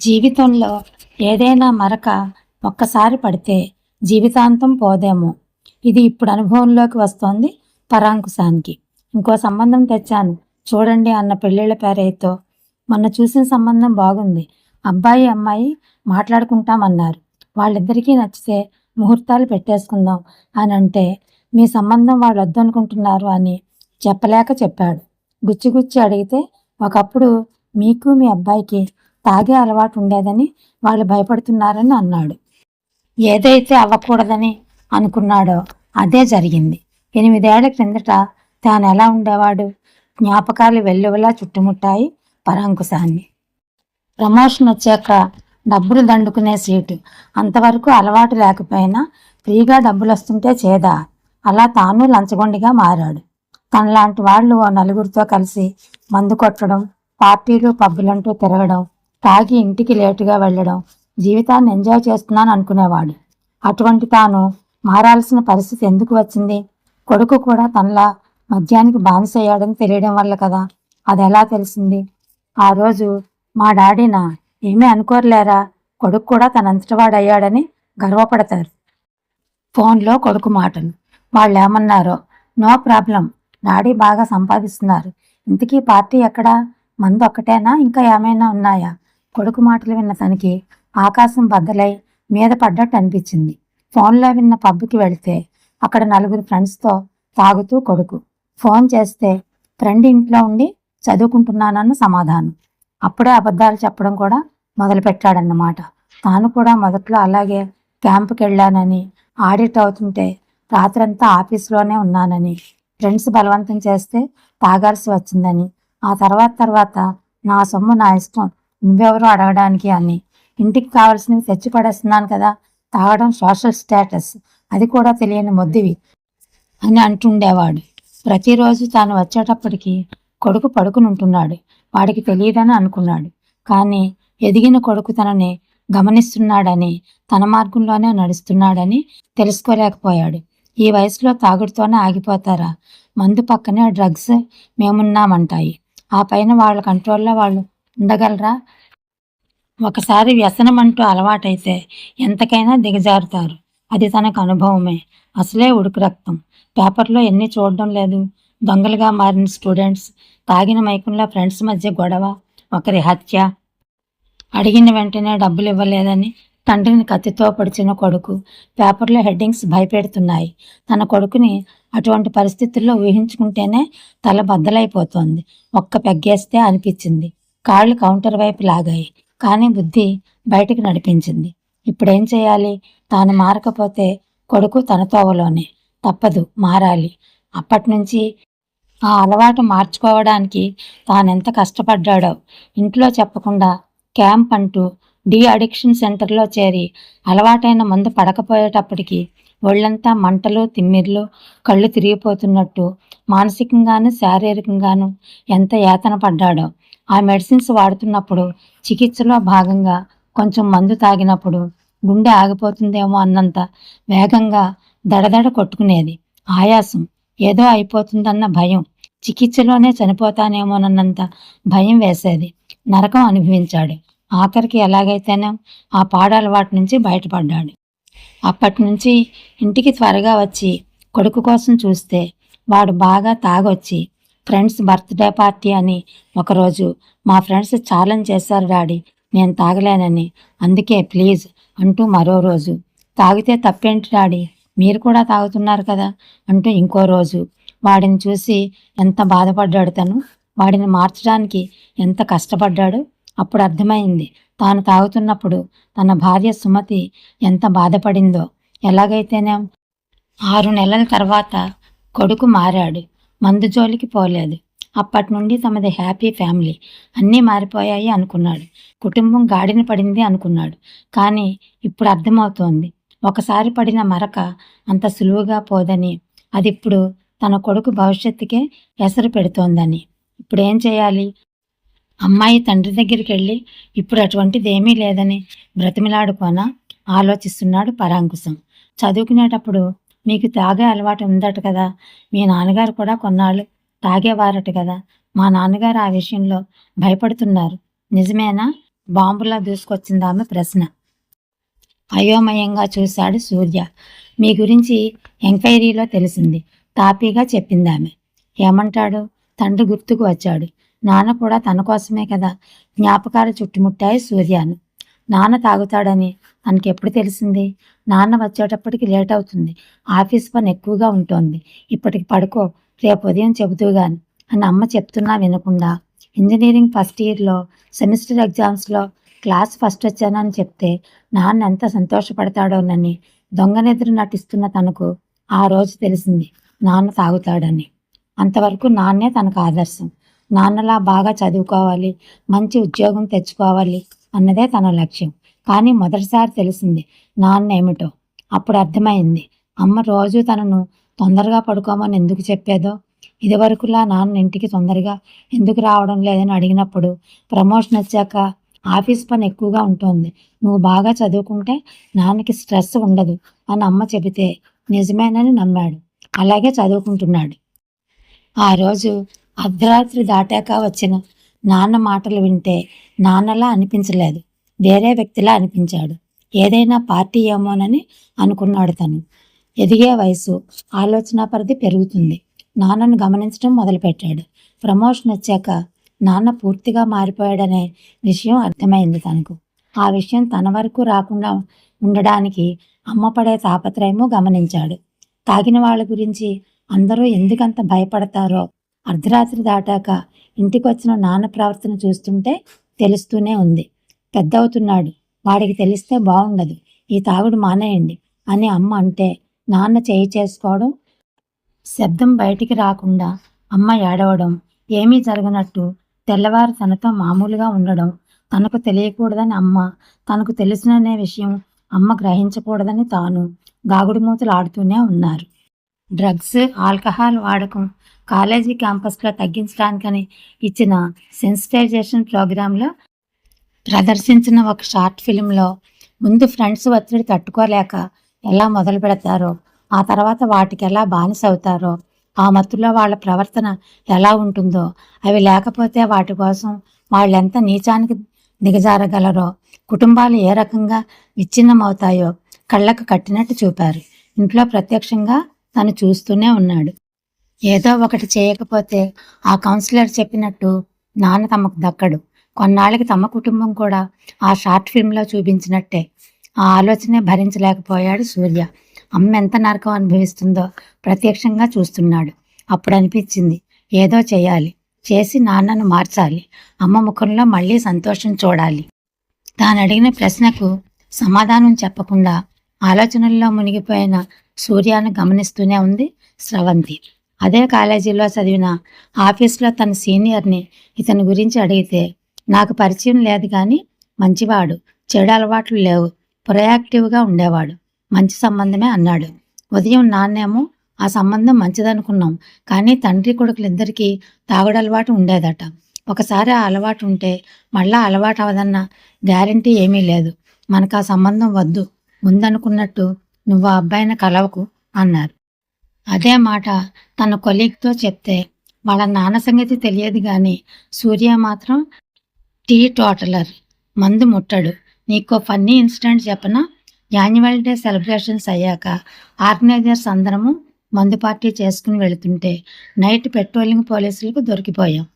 జీవితంలో ఏదైనా మరక ఒక్కసారి పడితే జీవితాంతం పోదేమో. ఇది ఇప్పుడు అనుభవంలోకి వస్తోంది పరాంకుశానికి. ఇంకో సంబంధం తెచ్చాను. చూడండి అన్న పెళ్ళిళ్ళ పేరైతో. మొన్న చూసిన సంబంధం బాగుంది. అబ్బాయి అమ్మాయి మాట్లాడుకుంటామన్నారు. వాళ్ళిద్దరికీ నచ్చితే ముహూర్తాలు పెట్టేసుకుందాం అని అంటే మీ సంబంధం వాళ్ళు వద్దనుకుంటున్నారు అని చెప్పలేక చెప్పాడు. గుచ్చి గుచ్చి అడిగితే ఒకప్పుడు మీకు మీ అబ్బాయికి తాగే అలవాటు ఉండేదని వాళ్ళు భయపడుతున్నారని అన్నాడు. ఏదైతే అవ్వకూడదని అనుకున్నాడో అదే జరిగింది. ఎనిమిదేళ్ళ క్రిందట తాను ఎలా ఉండేవాడు? జ్ఞాపకాలు వెల్లువలా చుట్టుముట్టాయి పరాంకుశాన్ని. ప్రమోషన్ వచ్చాక డబ్బులు దండుకునే సీటు. అంతవరకు అలవాటు లేకపోయినా ఫ్రీగా డబ్బులు వస్తుంటే చేదా? అలా తాను లంచగొండిగా మారాడు. తనలాంటి వాళ్ళు ఓ నలుగురితో కలిసి మందు కొట్టడం పార్టీలు పబ్బులంటూ తిరగడం తాగి ఇంటికి లేటుగా వెళ్ళడం జీవితాన్ని ఎంజాయ్ చేస్తున్నాను అనుకునేవాడు. అటువంటి తాను మారాల్సిన పరిస్థితి ఎందుకు వచ్చింది? కొడుకు కూడా తనలా మద్యానికి బానిసయ్యాడని తెలియడం వల్ల కదా అది ఎలా తెలిసింది? ఆ రోజు మా డాడీనా ఏమీ అనుకోరలేరా? కొడుకు కూడా తనంతటివాడయ్యాడని గర్వపడతారు. ఫోన్లో కొడుకు మాటలు. వాళ్ళు ఏమన్నారో నో ప్రాబ్లం. డాడీ బాగా సంపాదిస్తున్నారు. ఇంతకీ పార్టీ ఎక్కడా? మందు ఒక్కటేనా? ఇంకా ఏమైనా ఉన్నాయా? కొడుకు మాటలు విన్న తనకి ఆకాశం బద్దలై మీద పడ్డట్టు అనిపించింది. ఫోన్లో విన్న పబ్కి వెళితే అక్కడ నలుగురు ఫ్రెండ్స్తో తాగుతూ కొడుకు. ఫోన్ చేస్తే ఫ్రెండ్ ఇంట్లో ఉండి చదువుకుంటున్నానన్న సమాధానం. అప్పుడే అబద్ధాలు చెప్పడం కూడా మొదలుపెట్టాడన్నమాట. తాను కూడా మొదట్లో అలాగే క్యాంపుకి వెళ్ళానని ఆడిట్ అవుతుంటే రాత్రంతా ఆఫీస్లోనే ఉన్నానని ఫ్రెండ్స్ బలవంతం చేస్తే తాగాల్సి వచ్చిందని ఆ తర్వాత తర్వాత నా సొమ్ము నా ఇష్టం నువ్వెవరు అడగడానికి అని. ఇంటికి కావాల్సినవి తెచ్చి పడేస్తున్నాను కదా తాగడం సోషల్ స్టేటస్ అది కూడా తెలియని మొద్దివి అని అంటుండేవాడు. ప్రతిరోజు తాను వచ్చేటప్పటికి కొడుకు పడుకునుంటున్నాడు వాడికి తెలియదని అనుకున్నాడు. కానీ ఎదిగిన కొడుకు తనని గమనిస్తున్నాడని తన మార్గంలోనే నడుస్తున్నాడని తెలుసుకోలేకపోయాడు. ఈ వయసులో తాగుడుతోనే ఆగిపోతారా? మందు పక్కనే డ్రగ్స్ మేమున్నామంటాయి. ఆ పైన వాళ్ళ కంట్రోల్లో వాళ్ళు ఉండగలరా? ఒకసారి వ్యసనం అంటూ అలవాటైతే ఎంతకైనా దిగజారుతారు. అది తనకు అనుభవమే. అసలే ఉడుకు రక్తం. పేపర్లో ఎన్ని చూడడం లేదు. దొంగలుగా మారిన స్టూడెంట్స్ తాగిన మైకంలో ఫ్రెండ్స్ మధ్య గొడవ ఒకరి హత్య. అడిగిన వెంటనే డబ్బులు ఇవ్వలేదని తండ్రిని కత్తితో పొడిచిన కొడుకు. పేపర్లో హెడ్డింగ్స్ భయపెడుతున్నాయి. తన కొడుకుని అటువంటి పరిస్థితుల్లో ఊహించుకుంటేనే తల బద్దలైపోతోంది. ఒక్క పెగ్గేస్తే అనిపించింది. కాళ్ళు కౌంటర్ వైపు లాగాయి. కానీ బుద్ధి బయటికి నడిపించింది. ఇప్పుడేం చేయాలి? తాను మారకపోతే కొడుకు తన తోవలోనే తప్పదు మారాలి. అప్పటి నుంచి ఆ అలవాటు మార్చుకోవడానికి తానెంత కష్టపడ్డాడో ఇంట్లో చెప్పకుండా క్యాంప్ అంటూ డీ అడిక్షన్ సెంటర్లో చేరి అలవాటైన మందు పడకపోయేటప్పటికి ఒళ్ళంతా మంటలు తిమ్మిర్లు కళ్ళు తిరిగిపోతున్నట్టు మానసికంగాను శారీరకంగాను ఎంత యాతన పడ్డాడో ఆ మెడిసిన్స్ వాడుతున్నప్పుడు చికిత్సలో భాగంగా కొంచెం మందు తాగినప్పుడు గుండె ఆగిపోతుందేమో అన్నంత వేగంగా దడదడ కొట్టుకునేది. ఆయాసం. ఏదో అయిపోతుందన్న భయం. చికిత్సలోనే చనిపోతానేమోనన్నంత భయం వేసేది. నరకం అనుభవించాడు. ఆఖరికి ఎలాగైతేనో ఆ పాడలవాటి నుంచి బయటపడ్డాడు. అప్పటి నుంచి ఇంటికి త్వరగా వచ్చి కొడుకు కోసం చూస్తే వాడు బాగా తాగొచ్చి ఫ్రెండ్స్ బర్త్డే పార్టీ అని ఒకరోజు మా ఫ్రెండ్స్ ఛాలెంజ్ చేశారు డాడీ నేను తాగలేనని. అందుకే ప్లీజ్ అంటూ మరో రోజు తాగితే తప్పేంటి డాడీ? మీరు కూడా తాగుతున్నారు కదా అంటూ ఇంకో రోజు. వాడిని చూసి ఎంత బాధపడ్డాడు తను? వాడిని మార్చడానికి ఎంత కష్టపడ్డాడు? అప్పుడు అర్థమైంది. తాను తాగుతున్నప్పుడు తన భార్య సుమతి ఎంత బాధపడిందో. ఎలాగైతేనే? ఆరు నెలల తర్వాత కొడుకు మారాడు. మందు జోలికి పోలేదు. అప్పటి నుండి తమది హ్యాపీ ఫ్యామిలీ. అన్నీ మారిపోయాయి అనుకున్నాడు. కుటుంబం గాడిన పడింది అనుకున్నాడు. కానీ ఇప్పుడు అర్థమవుతోంది. ఒకసారి పడిన మరక అంత సులువుగా పోదని అది ఇప్పుడు తన కొడుకు భవిష్యత్తుకే ఎసరు పెడుతోందని. ఇప్పుడు ఏం చేయాలి? అమ్మాయి తండ్రి దగ్గరికి వెళ్ళి ఇప్పుడు అటువంటిది ఏమీ లేదని బ్రతిమిలాడుకోనా? ఆలోచిస్తున్నాడు పరాంకుశం. చదువుకునేటప్పుడు మీకు తాగే అలవాటు ఉందట కదా. మీ నాన్నగారు కూడా కొన్నాళ్ళు తాగేవారట కదా. మా నాన్నగారు ఆ విషయంలో భయపడుతున్నారు. నిజమేనా? బాంబులా దూసుకొచ్చింది ఆమె ప్రశ్న. అయోమయంగా చూశాడు సూర్య. మీ గురించి ఎంక్వైరీలో తెలిసింది. తాపీగా చెప్పింది ఆమె. ఏమంటాడు? తండ్రి గుర్తుకు వచ్చాడు. నాన్న కూడా తన కోసమే కదా. జ్ఞాపకాలు చుట్టుముట్టాయి సూర్యాను. నాన్న తాగుతాడని తనకి ఎప్పుడు తెలిసింది? నాన్న వచ్చేటప్పటికి లేట్ అవుతుంది. ఆఫీస్ పని ఎక్కువగా ఉంటుంది. ఇప్పటికి పడుకో రేపు ఉదయం చెబుతూ గాని. అని అమ్మ చెప్తున్నా వినకుండా ఇంజనీరింగ్ ఫస్ట్ ఇయర్లో సెమిస్టర్ ఎగ్జామ్స్లో క్లాస్ ఫస్ట్ వచ్చానని చెప్తే నాన్న ఎంత సంతోషపడతాడోనని దొంగనెదురు నటిస్తున్న తనకు ఆ రోజు తెలిసింది నాన్న తాగుతాడని. అంతవరకు నాన్నే తనకు ఆదర్శం. నాన్నలా బాగా చదువుకోవాలి మంచి ఉద్యోగం తెచ్చుకోవాలి అన్నదే తన లక్ష్యం. కానీ మొదటిసారి తెలిసింది నాన్న ఏమిటో అప్పుడు అర్థమైంది అమ్మ రోజు తనను తొందరగా పడుకోమని ఎందుకు చెప్పేదో. ఇదివరకులా నాన్న ఇంటికి తొందరగా ఎందుకు రావడం లేదని అడిగినప్పుడు ప్రమోషన్ వచ్చాక ఆఫీస్ పని ఎక్కువగా ఉంటుంది. నువ్వు బాగా చదువుకుంటే నాన్నకి స్ట్రెస్ ఉండదు అని అమ్మ చెబితే నిజమేనని నమ్మాడు. అలాగే చదువుకుంటున్నాడు. ఆ రోజు అర్ధరాత్రి దాటాక వచ్చిన నాన్న మాటలు వింటే నాన్నలా అనిపించలేదు. వేరే వ్యక్తిలా అనిపించాడు. ఏదైనా పార్టీ ఏమోనని అనుకున్నాడు తను. ఎదిగే వయసు ఆలోచన పరిధి పెరుగుతుంది. నాన్నను గమనించడం మొదలుపెట్టాడు. ప్రమోషన్ వచ్చాక నాన్న పూర్తిగా మారిపోయాడనే విషయం అర్థమైంది తనకు. ఆ విషయం తన వరకు రాకుండా ఉండడానికి అమ్మ పడే తాపత్రయము గమనించాడు. తాగిన వాళ్ళ గురించి అందరూ ఎందుకంత భయపడతారో అర్ధరాత్రి దాటాక ఇంటికి వచ్చిన నాన్న ప్రవర్తన చూస్తుంటే తెలుస్తూనే ఉంది. పెద్ద అవుతున్నాడు వాడికి తెలిస్తే బాగుండదు ఈ తాగుడు మానేయండి అని అమ్మ అంటే నాన్న చేయి చేసుకోవడం శబ్దం బయటికి రాకుండా అమ్మ ఏడవడం ఏమీ జరగనట్టు తెల్లవారు తనతో మామూలుగా ఉండడం తనకు తెలియకూడదని అమ్మ తనకు తెలిసిననే విషయం అమ్మ గ్రహించకూడదని తాను గాగుడుమూతలు ఆడుతూనే ఉన్నారు. డ్రగ్స్ ఆల్కహాల్ వాడకం కాలేజీ క్యాంపస్లో తగ్గించడానికని ఇచ్చిన సెన్సిటైజేషన్ ప్రోగ్రాంలో ప్రదర్శించిన ఒక షార్ట్ ఫిల్మ్లో ముందు ఫ్రెండ్స్ ఒత్తిడి తట్టుకోలేక ఎలా మొదలు పెడతారో ఆ తర్వాత వాటికి ఎలా బానిస అవుతారో ఆ మత్తులో వాళ్ళ ప్రవర్తన ఎలా ఉంటుందో అవి లేకపోతే వాటి కోసం వాళ్ళెంత నీచానికి దిగజారగలరో కుటుంబాలు ఏ రకంగా విచ్ఛిన్నమవుతాయో కళ్ళకు కట్టినట్టు చూపారు. ఇంట్లో ప్రత్యక్షంగా తను చూస్తూనే ఉన్నాడు. ఏదో ఒకటి చేయకపోతే ఆ కౌన్సిలర్ చెప్పినట్టు నాన్న తమకు దక్కడు. కొన్నాళ్ళకి తమ కుటుంబం కూడా ఆ షార్ట్ ఫిల్మ్లో చూపించినట్టే. ఆ ఆలోచనే భరించలేకపోయాడు సూర్య. అమ్మ ఎంత నరకం అనుభవిస్తుందో ప్రత్యక్షంగా చూస్తున్నాడు. అప్పుడు అనిపించింది ఏదో చేయాలి. చేసి నాన్నను మార్చాలి. అమ్మ ముఖంలో మళ్ళీ సంతోషం చూడాలి. తాను అడిగిన ప్రశ్నకు సమాధానం చెప్పకుండా ఆలోచనల్లో మునిగిపోయిన సూర్యాను గమనిస్తూనే ఉంది స్రవంతి అదే కాలేజీలో చదివిన ఆఫీస్లో తన సీనియర్ని ఇతని గురించి అడిగితే నాకు పరిచయం లేదు కానీ మంచివాడు చెడు అలవాట్లు లేవు ప్రొయాక్టివ్గా ఉండేవాడు మంచి సంబంధమే అన్నాడు. ఉదయం నాన్నేమో ఆ సంబంధం మంచిదనుకున్నాం కానీ తండ్రి కొడుకులిద్దరికీ తాగుడు అలవాటు ఉండేదట. ఒకసారి ఆ అలవాటు ఉంటే మళ్ళా అలవాటు అవదన్న గ్యారంటీ ఏమీ లేదు. మనకు ఆ సంబంధం వద్దు ముందనుకున్నట్టు నువ్వు ఆ అబ్బాయిని కలవకు అన్నారు. అదే మాట తన కొలీగ్తో చెప్తే. వాళ్ళ నాన్న సంగతి తెలియదు కానీ సూర్య మాత్రం టీ టోటలర్ మందు ముట్టడు. నీకో ఫన్నీ ఇన్సిడెంట్ చెప్పనా? యాన్యువల్ డే సెలబ్రేషన్స్ అయ్యాక ఆర్గనైజర్స్ అందరము మందు పార్టీ చేసుకుని వెళుతుంటే నైట్ పెట్రోలింగ్ పోలీసులకు దొరికిపోయాం.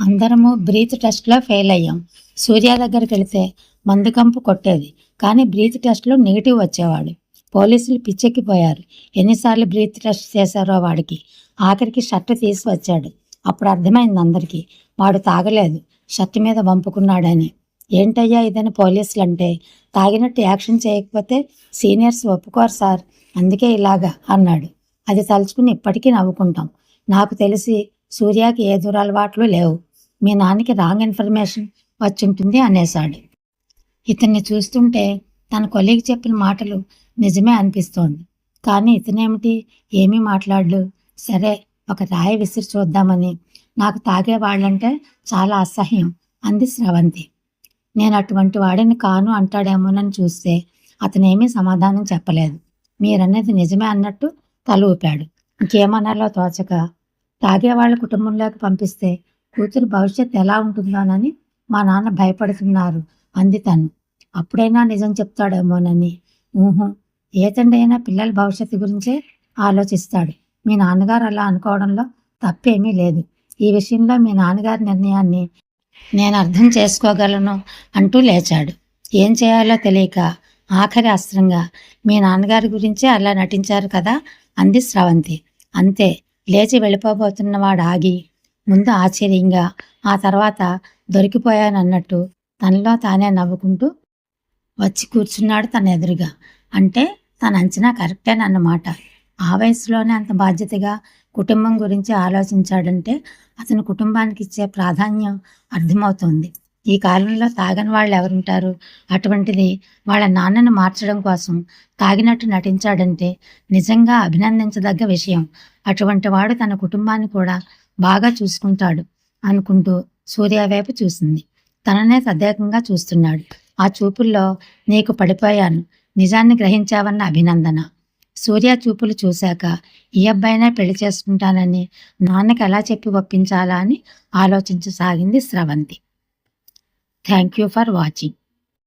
అందరము బ్రీత్ టెస్ట్లో ఫెయిల్ అయ్యాం. సూర్య దగ్గరికి వెళితే మందు కంపు కొట్టేది కానీ బ్రీత్ టెస్ట్లో నెగిటివ్ వచ్చేవాడు. పోలీసులు పిచ్చెక్కిపోయారు ఎన్నిసార్లు బ్రీత్ టెస్ట్ చేశారో వాడికి. ఆఖరికి షర్ట్ తీసి వచ్చాడు. అప్పుడు అర్థమైంది అందరికీ. వాడు తాగలేదు. షర్ట్ మీద వంపుకున్నాడని. ఏంటయ్యా ఇదని పోలీసులు అంటే తాగినట్టు యాక్షన్ చేయకపోతే సీనియర్స్ ఒప్పుకోరు సార్. అందుకే ఇలాగా అన్నాడు. అది తలుచుకుని ఇప్పటికీ నవ్వుకుంటాం. నాకు తెలిసి సూర్యకి ఏ దురలవాట్లు లేవు. మీ నాన్నకి రాంగ్ ఇన్ఫర్మేషన్ వచ్చుంటుంది అనేశాడు. ఇతన్ని చూస్తుంటే తన కొలీగ్ చెప్పిన మాటలు నిజమే అనిపిస్తోంది. కానీ ఇతనేమిటి? ఏమీ మాట్లాడలు సరే ఒక రాయి విసిరి చూద్దామని. నాకు తాగే వాళ్ళంటే చాలా అసహ్యం అంది స్రవంతి. నేను అటువంటి వాడిని కాను అంటాడేమోనని చూస్తే అతనేమీ సమాధానం చెప్పలేదు. మీరన్నది నిజమే అన్నట్టు తల ఊపాడు. ఇంకేమనాలో తోచక తాగే వాళ్ళ కుటుంబంలోకి పంపిస్తే కూతురు భవిష్యత్తు ఎలా ఉంటుందోనని మా నాన్న భయపడుతున్నారు అంది తను. అప్పుడైనా నిజం చెప్తాడేమోనని. ఊహు ఏ తండ్రి అయినా పిల్లల భవిష్యత్తు గురించే ఆలోచిస్తాడు. మీ నాన్నగారు అలా అనుకోవడంలో తప్పేమీ లేదు. ఈ విషయంలో మీ నాన్నగారి నిర్ణయాన్ని నేను అర్థం చేసుకోగలను అంటూ లేచాడు. ఏం చేయాలో తెలియక ఆఖరి అస్త్రంగా మీ నాన్నగారి గురించే అలా నటించారు కదా అంది స్రవంతి. అంతే లేచి వెళ్ళిపోబోతున్నవాడు ఆగి ముందు ఆశ్చర్యంగా ఆ తర్వాత దొరికిపోయానన్నట్టు తనలో తానే నవ్వుకుంటూ వచ్చి కూర్చున్నాడు తన ఎదురుగా. అంటే తన అంచనా కరెక్టేనన్నమాట ఆ వయసులోనే అంత బాధ్యతగా కుటుంబం గురించి ఆలోచించాడంటే అతని కుటుంబానికి ఇచ్చే ప్రాధాన్యం అర్థమవుతోంది. ఈ కాలంలో తాగని వాళ్ళు ఎవరుంటారు? అటువంటిది వాళ్ళ నాన్నను మార్చడం కోసం తాగినట్టు నటించాడంటే నిజంగా అభినందించదగ్గ విషయం. అటువంటి వాడు తన కుటుంబాన్ని కూడా బాగా చూసుకుంటాడు అనుకుంటూ సూర్య వైపు చూసింది. తననే సదేకంగా చూస్తున్నాడు. ఆ చూపుల్లో నీకు పడిపోయాను. నిజాన్ని గ్రహించావన్న అభినందన. సూర్య చూపులు చూశాక ఈ అబ్బాయినే పెళ్ళి చేసుకుంటానని నాన్నకి ఎలా చెప్పి ఒప్పించాలా అని ఆలోచించసాగింది Sravanthi. Thank you for watching.